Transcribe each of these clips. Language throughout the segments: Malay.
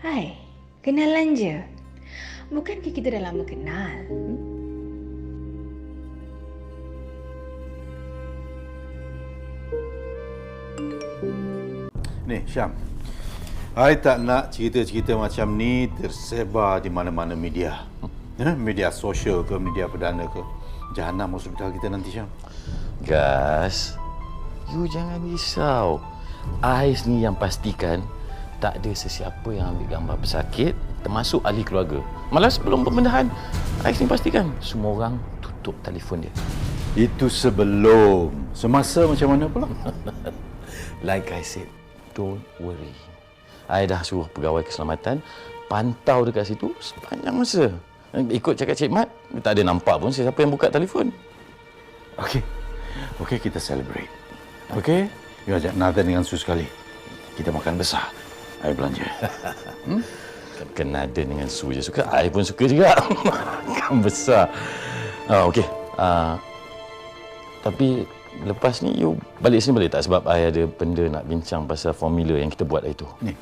Hai, kenalan je. Bukankah kita dah lama kenal? Hmm? Ni, Syam. I tak nak cerita-cerita macam ni tersebar di mana-mana media. Eh, media sosial ke, media perdana ke. Jahanam hospital kita nanti, Syam. Gas, you jangan risau. Ais ni yang pastikan tak ada sesiapa yang ambil gambar pesakit termasuk ahli keluarga. Malah sebelum pembedahan, Ais ni pastikan semua orang tutup telefon dia. Itu sebelum. Semasa macam mana pula? Like I said, don't worry. I dah suruh pegawai keselamatan pantau dekat situ sepanjang masa. Ikut cakap Cik Mat, tak ada nampak pun siapa yang buka telefon. Okey. Okey, kita celebrate. Okey? You ajak Nathan dengan Su sekali. Kita makan besar. I belanja. Kena ada dengan Su je suka. I pun suka juga. kan besar. Ah, Okey. Ah, tapi lepas ni you balik sini boleh tak? Sebab I ada benda nak bincang pasal formula yang kita buat hari tu. Ni.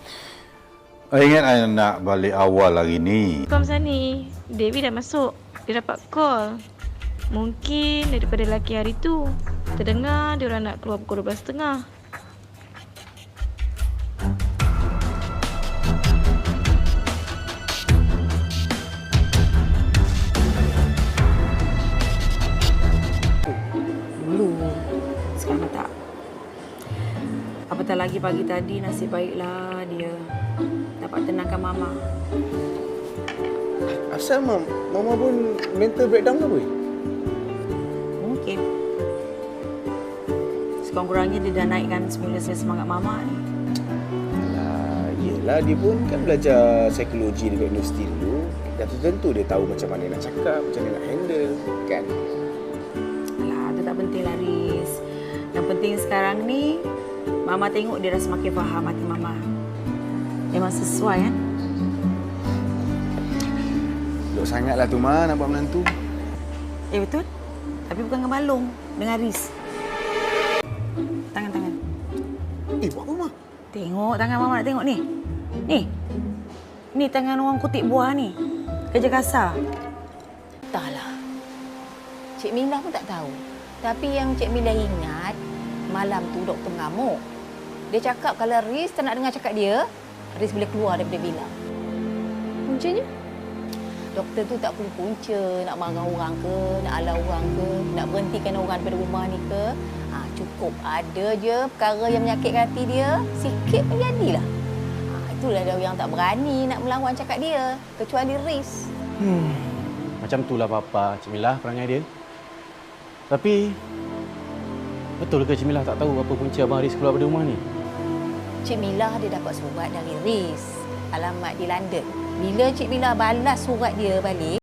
I ingat I nak balik awal hari ni. Kom Sani, Devi dah masuk. Dia dapat call. Mungkin daripada lelaki hari tu. Terdengar dia orang nak keluar pukul 12.30. Apatah lagi pagi tadi Nasib baiklah dia Dapat tenangkan Mama Asal mam, mama pun mental breakdown ke boy? Mungkin Sekurang-kurangnya dia dah naikkan semula semangat Mama ni Alah, yelah dia pun kan belajar psikologi dekat universiti dulu. Dah tentu dia tahu macam mana nak cakap, macam mana nak handle, kan? Alah, tu tak penting lah Mama tengok dia dah semakin faham hati Mama Memang sesuai kan Duk sangatlah tu ma nak buat menantu. Eh betul Tapi bukan dengan balung Dengan Riz Tangan-tangan Eh, buat apa ma? Tengok tangan Mama nak tengok ni. Ni. Ni tangan orang kutip buah ni. Kerja kasar. Entahlah. Cik Mila pun tak tahu. Tapi yang Cik Mila ingat, malam tu doktor mengamuk. Dia cakap kalau Riz tak nak dengar cakap dia, Riz boleh keluar daripada villa. Puncanya? Doktor tu tak perlu punca nak marah orang ke, nak alau orang ke, nak berhentikan orang daripada rumah ni ke. Ha, cukup ada je perkara yang menyakitkan hati dia, sikit pun jadilah. Ha, itulah dia yang tak berani nak melawan cakap dia, kecuali Riz. Macam itulah Papa, Cik Milah perangai dia. Tapi, betul ke Cik Milah tak tahu apa punca Abang Haris keluar dari rumah ni? Cik Mila dia dapat surat dari Riz. Alamat di London. Bila Cik Mila balas surat dia balik,